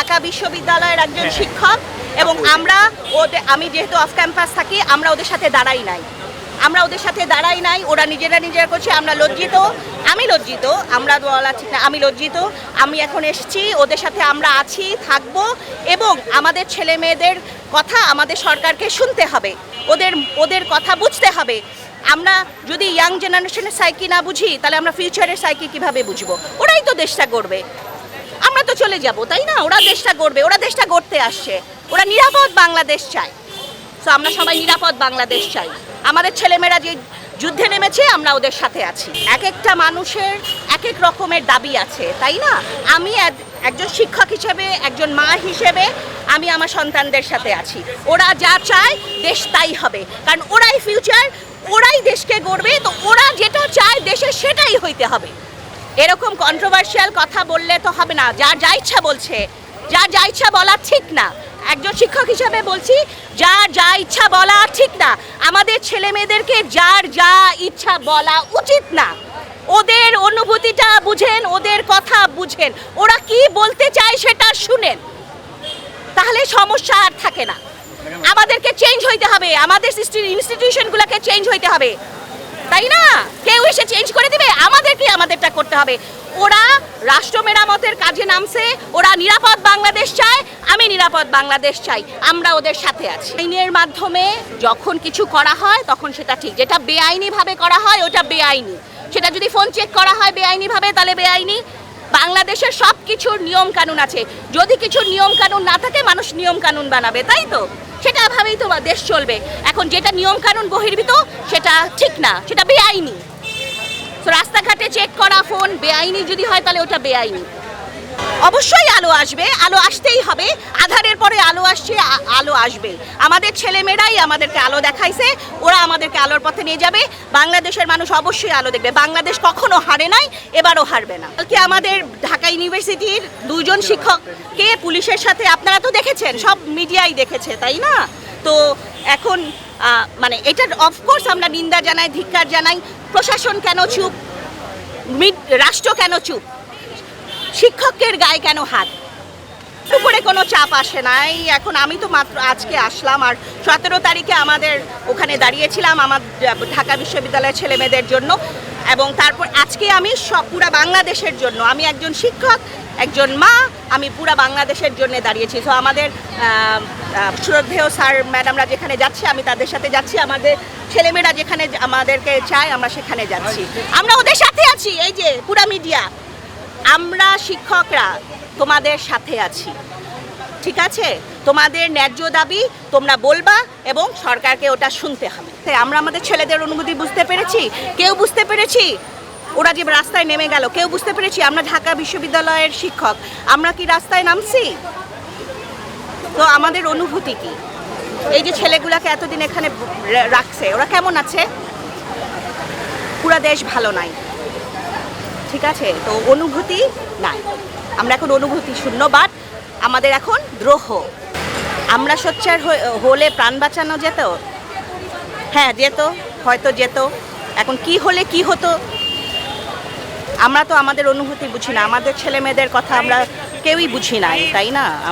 ঢাকা বিশ্ববিদ্যালয়ের একজন শিক্ষক এবং আমরা ওদের আমি যেহেতু অফ ক্যাম্পাস থাকি আমরা ওদের সাথে দাঁড়াই নাই। আমরা ওদের সাথে দাঁড়াই নাই ওরা নিজেরা নিজেরা করছে আমরা লজ্জিত আমি লজ্জিত আমরা বলা ঠিক না আমি লজ্জিত আমি এখন এসেছি ওদের সাথে আমরা আছি থাকব এবং আমাদের ছেলে মেয়েদের কথা আমাদের সরকারকে শুনতে হবে ওদের ওদের কথা বুঝতে হবে। আমরা যদি ইয়াং জেনারেশনের সাইকি না বুঝি তাহলে আমরা ফিউচারের সাইকি কীভাবে বুঝব? ওরাই তো দেশটা আমরা তো চলে যাব, তাই না? ওরা দেশটা গড়বে, ওরা দেশটা গড়তে আসছে। ওরা নিরাপদ বাংলাদেশ চায়। তো আমরা সবাই নিরাপদ বাংলাদেশ চাই। আমাদের ছেলেমেয়েরা যে যুদ্ধে নেমেছে, আমরা ওদের সাথে আছি। এক একটা মানুষের এক এক রকমের দাবি আছে, তাই না? আমি এক- একজন শিক্ষক হিসেবে, একজন মা হিসেবে আমি আমার সন্তানদের সাথে আছি। ওরা যা চায়, দেশ তাই হবে। কারণ ওরাই ফিউচার ওরাই দেশকে গড়বে, তো ওরা যেটা চায়, দেশে সেটাই হইতে হবে। এরকম কন্ট্রোভার্সিয়াল কথা বললে তো হবে না। যার যা ইচ্ছা বলছে। যার যা ইচ্ছা বলা ঠিক না। একজন শিক্ষক হিসাবে বলছি, যার যা ইচ্ছা বলা ঠিক না। আমাদের ছেলে মেয়েদেরকে যার যা ইচ্ছা বলা উচিত না। ওদের অনুভূতিটা বুঝেন, ওদের কথা বুঝেন। ওরা কি বলতে চায় সেটা শুনেন। তাহলে সমস্যা আর থাকে না। আমাদেরকে চেঞ্জ হইতে হবে। আমাদের ইনস্টিটিউশনগুলোকে চেঞ্জ হইতে হবে। তাই না? কেউ এসে চেঞ্জ করে দিবে? আমাদেরটা করতে হবে। ওরা রাষ্ট্র মেরামতের কাজে নামছে, ওরা নিরাপদ বাংলাদেশ চায়, আমি নিরাপদ বাংলাদেশ চাই, আমরা ওদের সাথে আছি। আইনের মাধ্যমে যখন কিছু করা হয়, তখন সেটা ঠিক। যেটা বেআইনিভাবে করা হয়, ওটা বেআইনি। সেটা যদি ফোন চেক করা হয় বেআইনিভাবে, তাহলে বেআইনি। বাংলাদেশের সব কিছুর নিয়ম কানুন আছে। যদি কিছু নিয়ম কানুন না থাকে, মানুষ নিয়ম কানুন বানাবে, তাই তো? সেটা ভাবেই তো দেশ চলবে। এখন যেটা নিয়ম কানুন বহির্ভূত, সেটা ঠিক না, সেটা বেআইনি। তো রাস্তাঘাটে চেক করা ফোন বেআইনি যদি হয় তাহলে ওটা বেআইনি। অবশ্যই আলো আসবে, আলো আসতেই হবে। আধারের পরে আলো আসছে আলো আসবে। আমাদের ছেলেমেয়েরাই আমাদেরকে আলো দেখাইছে, ওরা আমাদেরকে আলোর পথে নিয়ে যাবে। বাংলাদেশের মানুষ অবশ্যই আলো দেখবে। বাংলাদেশ কখনো হারে নাই, এবারও হারবে না। কালকে আমাদের ঢাকা ইউনিভার্সিটির দুজন শিক্ষককে পুলিশের সাথে, আপনারা তো দেখেছেন, সব মিডিয়াই দেখেছে, তাই না? তো এখন মানে এটার অফকোর্স আমরা নিন্দা জানাই, ধিক্কার জানাই। প্রশাসন কেন চুপ? রাষ্ট্র কেন চুপ? শিক্ষকের গায়ে কেন হাত? উপরে কোনো চাপ আসে নাই। এখন আমি তো মাত্র আজকে আসলাম আর সতেরো তারিখে আমাদের ওখানে দাঁড়িয়েছিলাম আমার ঢাকা বিশ্ববিদ্যালয়ের ছেলেমেয়েদের জন্য। এবং তারপর আজকে আমি পুরা বাংলাদেশের জন্য, আমি একজন শিক্ষক, একজন মা, আমি পুরা বাংলাদেশের জন্য দাঁড়িয়েছি। তো আমাদের শ্রদ্ধেয় স্যার, ম্যাডামরা যেখানে যাচ্ছে, আমি তাদের সাথে যাচ্ছি, আমাদের ছেলেমেয়েরা যেখানে আমাদেরকে চায়, আমরা সেখানে যাচ্ছি। আমরা ওদের সাথে আছি, এই যে পুরা মিডিয়া। আমরা শিক্ষকরা তোমাদের সাথে আছি। ঠিক আছে? তোমাদের ন্যায্য দাবি তোমরা বলবা এবং সরকারকে ওটা শুনতে হবে। তাই আমরা আমাদের ছেলেদের অনুভূতি বুঝতে পেরেছি? কেউ বুঝতে পেরেছি? ওরা যে রাস্তায় নেমে গেল, কেউ বুঝতে পেরেছি? আমরা ঢাকা বিশ্ববিদ্যালয়ের শিক্ষক, আমরা কি রাস্তায় নামছি? তো আমাদের অনুভূতি কি? এই যে ছেলেগুলাকে এতদিন এখানে রাখছে, ওরা কেমন আছে? পুরা দেশ ভালো নাই। ঠিক আছে? তো অনুভূতি নাই। আমরা এখন অনুভূতি শূন্য বাট আমাদের এখন দ্রোহ। আমরা সোচ্চার হলে প্রাণ বাঁচানো যেত? হ্যাঁ যেত, হয়তো যেত। এখন কি হলে কি হতো? আমরা তো আমাদের অনুভূতি বুঝি না। আমাদের ছেলে মেয়েদের কথা আমরা কেউই বুঝি নাই, তাই না?